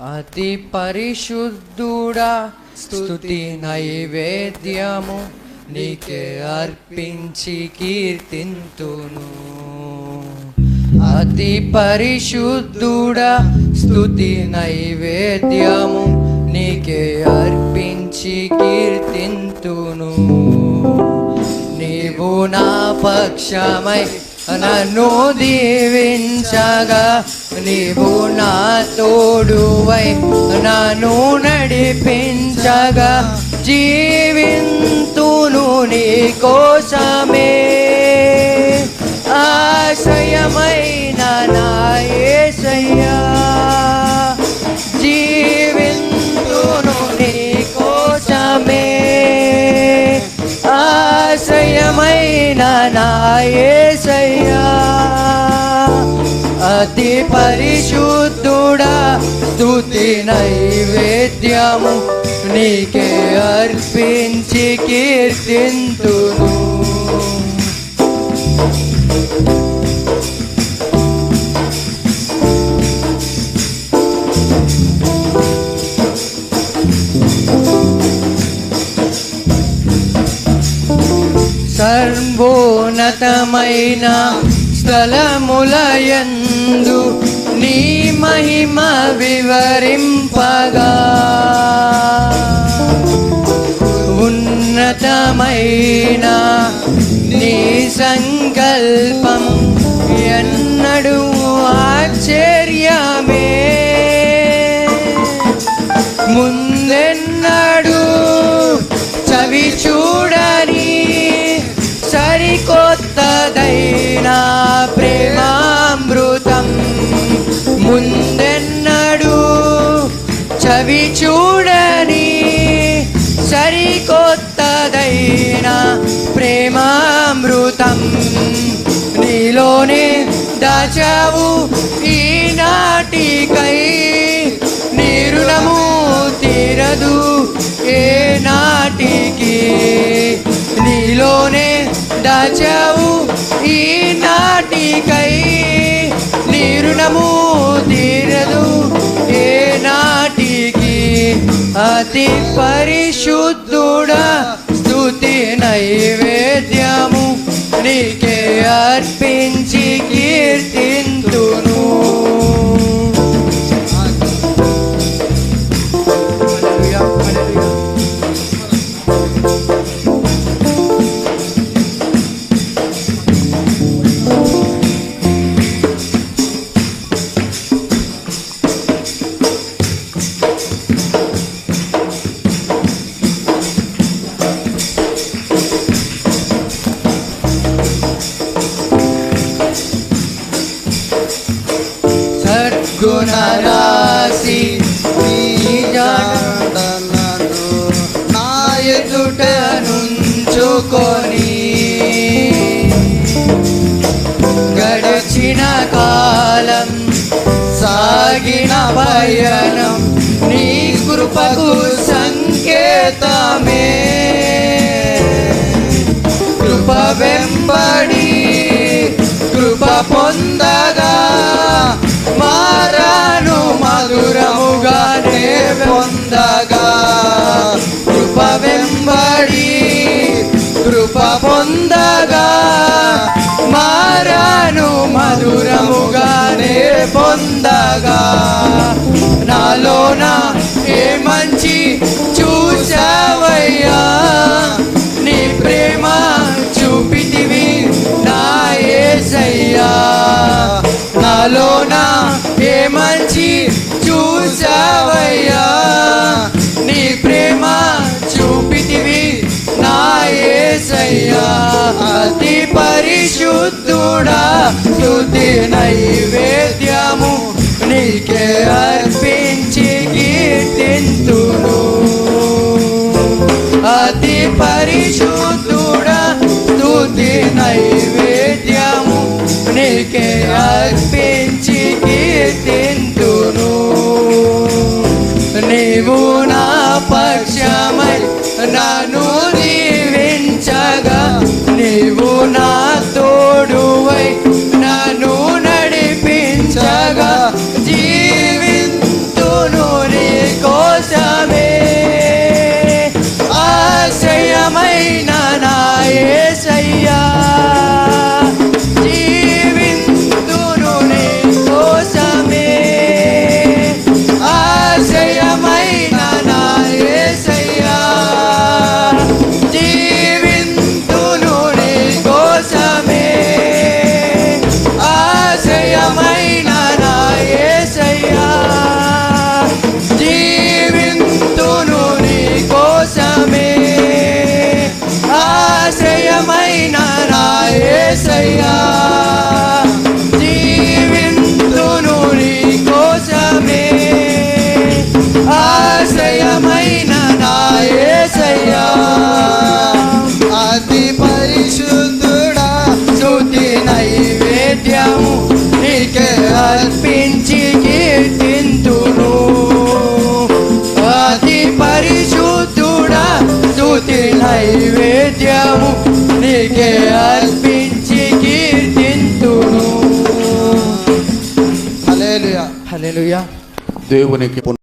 అతి పరిశుద్ధుడా స్తుతి నైవేద్యము నీకే అర్పించి కీర్తింతును. అతి పరిశుద్ధుడా స్తుతి నైవేద్యము నీకే అర్పించి కీర్తింతును. నీవు నా పక్షమై నన్ను దీవించగా నీవు నా తోడువై నన్ను నడిపించగా జీవింతును నీ కోసమే. ఆశయమైన నా పరిశుద్ధుడా స్తుతి నైవేద్యము నీకే అర్పించి కీర్తింతును. సర్వోన్నతమైన స్థలములయందు నీ మహిమ వివరింపగా. ఉన్నతమైన నీ సంకల్పం ఎన్నడూ ఆశ్చర్యమే. ముందెన్నడు చవి చూడని సరికొత్తదైనా. అవి చూడని సరికొత్తదైన ప్రేమామృతం. నీలోనే దాచావు ఈనాటికై నీ రుణము తీరదు ఏ నాటికి నీలోనే దాచావు ఈ నాటికై నీ రుణము తీరదు అతి పరిశుద్ధుడా స్థుతి నైవేద్యము నీకే అర్పించి కీర్తింతును ఎదుట నుంచుకొని గడిచిన కాలం సాగిన పయనం నీ కృపకు సంకేతమే. కృప వెంబడి కృప పొంద నాలోన ఏ మంచి చూసావయ్యా? నీ ప్రేమ చూపితివి నా ఏసయ్యా. నాలోన ఏ మంచి చూసావయ్యా? నీ ప్రేమ చూపితివి నా ఏసయ్యా. అతి పరిశుద్ధుడా స్తుతి నైవేద్యము నీకే అర్పి నైవేద్యము నీకే అర్పించి కీర్తింతును. హల్లెలూయా. హల్లెలూయా దేవునికి